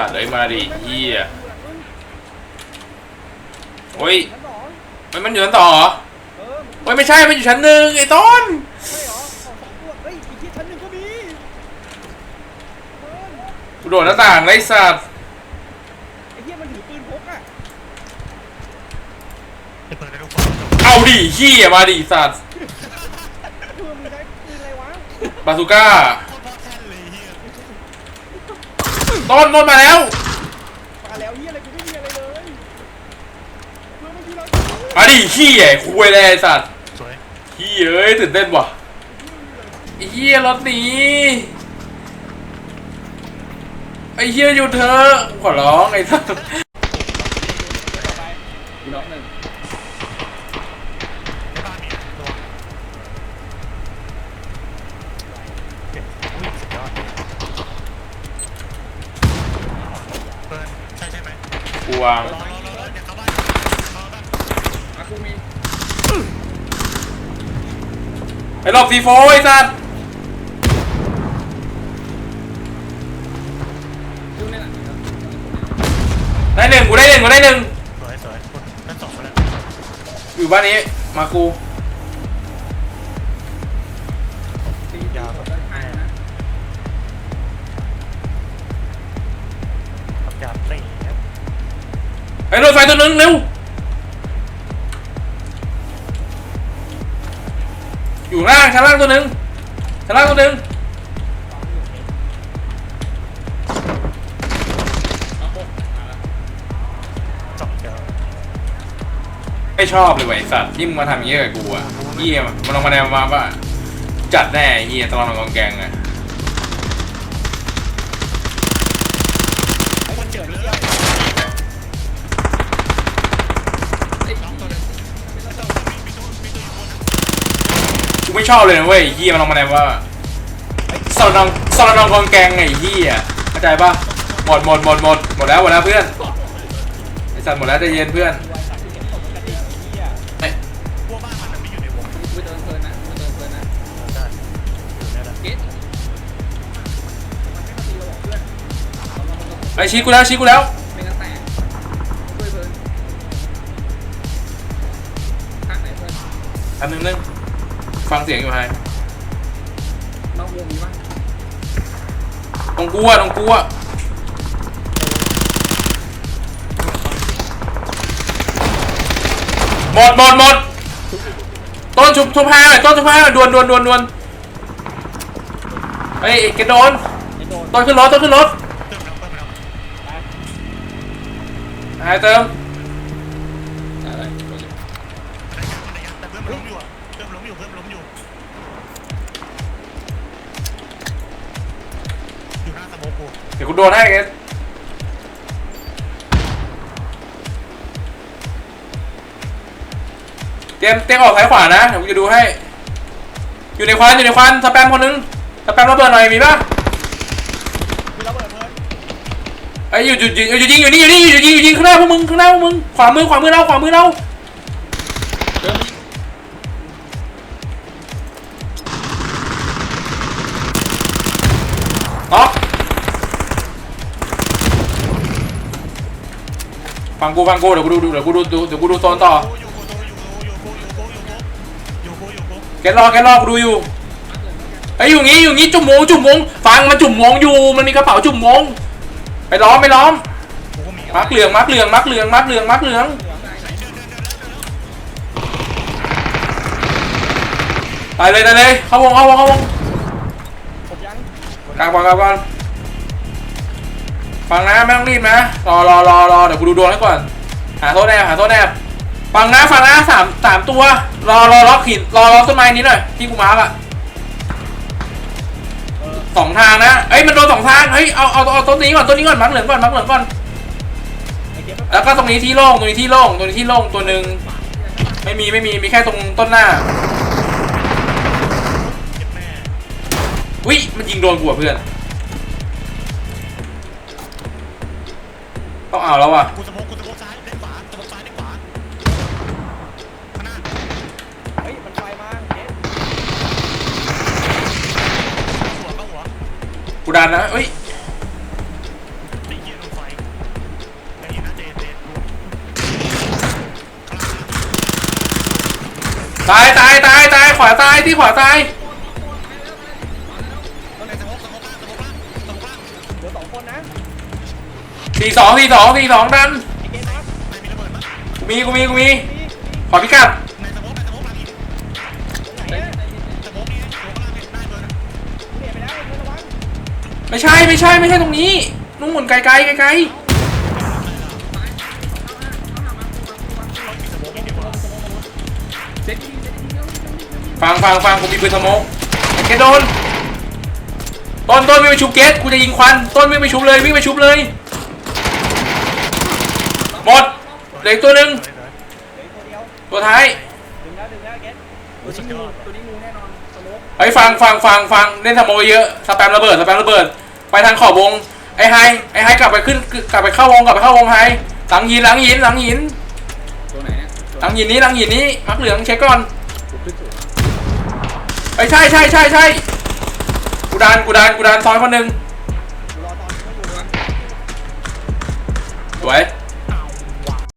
สัตว์เอ้ยมาดิเฮียโอ้ยชั้นสองมันมันอยู่ชั้นต่อเหรอเออโอ้ยไม่ใช่ มันอยู่ชั้นหนึ่งไอ้ต้นใช่เหรอของสองตัวเฮ้ยอีกที่ชั้นหนึ่งก็มีเออกูโดดหน้าต่างไล่สัตว์ไอ้เหี้ยมันถือปืนพกอะจะเปิดในลูกบอลเอาดิเฮียมาดิสัตว์คือมึงใช้ปืนอะไรวะบาซูก้า โคตรพ่อแท่นเลยเฮีย ต้นต้นมาแล้ว มาแล้วเหี้ยอะไรกูไม่มีอะไรเลยเพื่อนไม่มีเรามาดิเฮียคุยเลยไอ้สัตว์สวยเฮียเอ้ยตื่นเต้นว่ะไอ้เฮียรถหนีไอ้เฮียอยู่เธอะกูขอร้องไอ้สัตว์ น็อกหนึ่ง ในบ้านมีนะระวังเก็บอุ้ยสุดยอดเปิดใช่ใช่ไหม กูวาง รอรอรอรอเดี๋ยวเข้าบ้านเข้าบ้าน อากูมีไอ้รอบซีโฟไอ้สัตว์ดูในหลังนะครับได้หนึ่งกูได้หนึ่งกูได้หนึ่งสวยสวยชั้นสองไปแล้วอยู่บ้านนี้มากู รถไฟตัวหนึงเร็ว อยู่ล่างชั้นล่างตัวหนึ่งชั้นล่างตัวหนึงสองไม่ชอบเลยไอ้สัตว์ที่มึงมาทำอย่างเงี้ยกับกูอะเฮียมันลงมาแนวมาว่าจัดแน่เฮียตลอดกองแกงอะ ไม่ชอบเลยนะเว้ยไอ้เฮียมันลงมาแนวว่าสลดองสลดองกองแกงไอ้เฮียเข้าใจปะหมดหมดหมดหมดหมดแล้วหมดแล้วเพื่อนไอสัตว์หมดแล้วใจเย็นเพื่อนไอยู่ในวงกูเติมเพลินนะกูเติมเพลินนะได้เย็นเพื่อนไอชี้กูแล้วชี้กูแล้วไม่งั้นแตกช่วยเพลินข้างหนเพื่อนอันนึงนึง ฟังเสียงอยู่ไฮนอกวงมีปะตรงกูอะตรงกูอะหมดหมดหมดต้นชุบชุบห้าหน่อยต้นชุบห้าหน่อยดวนดวนดวนดวนเฮ้ยเกดโดนไอ้โดนต้นขึ้นรถต้นขึ้นรถเติมแล้วเติมแล้วหายเติม ดี๋ยวกูโดนให้เกดเตรียมเตรียมออกซ้ายขวานะเดี๋ยวกูจะดูให้ อยู่ในควันอยู่ในควันสแปมคนนึงสแปมระเบิดหน่อยมีปะมีระเบิดเพลินไอ้ยอยู่อยู่อยู่อยู่ยิงอยู่นี่อยู่นี่อยู่ยิงอยู่ยิงข้างหน้าพวกมึงข้างหน้าพวกมึงขวามือขวามือเราขวามือเรา ฟังกูฟังกูเดี๋ยวกูดูเดี๋ยวกูดูเดี๋ยวกูดูโซนต่ออยู่โกอยู่โกอยู่โกอยู่โกอยู่โกอกอยู่โกแกรอแกรอกูดูอยู่ไอ้อยู่งี้อยู่งี้จุ่มมงจุ่มมงฟังมันจุ่มมงอยู่มันมีกระเป๋าจุ่มมงไปล้อมไปล้อมมักเหลืองมักเหลืองมักเหลืองมักเหลืองมักเหลืองตายเลยตายเลยเข้าวงเข้าวงเข้าวงผมงกลางบอลกลางบอล ฟังนะไม่ต้องรีบนะรอรอรอรอเดี๋ยวกูดูดวงให้ก่อน หาโทษแนบหาโทษแนบฟังนะฟังนะสามสามตัว รอรอล็อกหินรอล็อกต้นไม้นี้หน่อยที่กูมาร์กอะสองทางนะเอ้ยมันโดนสองทางเฮ้ยเอาเอาเอาต้นนี้ก่อนต้นนี้ก่อนมักเหลืองก่อนมักเหลืองก่อนแล้วก็ตรงนี้ที่โล่งตรงนี้ที่โล่งตรงนี้ที่โล่งตัวหนึ่งไม่มีไม่มีมีแค่ตรงต้นหน้าวิมันยิงโดนกูอะเพื่อน ต้องเอาแล้วว่ะกูสมองกูสมองซ้ายเล่นขวาสมองซ้ายเล่นขวข้าเฮ้ยมันไฟมาเจ๊วเข้ากูดันนะเอ้ยเหี้ยตายตายตายตายขวาตายที่ขวาตาย สี่สองสี่สองสี่สองดันมีกูมีกูมีกูมีขอพิกัดในสมองในสมองล่างอีกไหนอะสมองนี้สมองล่างเนี่ยได้เลยนะเปลี่ยนไม่ใช่ไม่ใช่ไม่ใช่ตรงนี้นุ่งหมุนไกลไกลไกลไกลฟังฟังฟังกูมีปืนสโมกเกโดนต้นต้นวิ่งไปชุบเกตกูจะยิงควันต้นวิ่งไปชุบเลยวิ่งไปชุบเลย มดเหลืออกตัวหนึ่งตัวท้ายไอ้ฟังฟังฟังฟังเล่นสโมเยอะสแปมระเบิดสแปมระเบิด ไปทางขอบวงไอ้ไฮไอ้ไฮกลับไปขึ้นกลับไปเข้าวงกลับไปเข้าวงไฮหลังหินหลังหินหลังหินตัวไหนเนี่ยหลังหินนี้หลังหินนี้มักเหลืองเช็คก่อนไอ้ใช่ใช่ใช่ใช่กูดานกูดานกูดานซอยคนหนึ่งสวย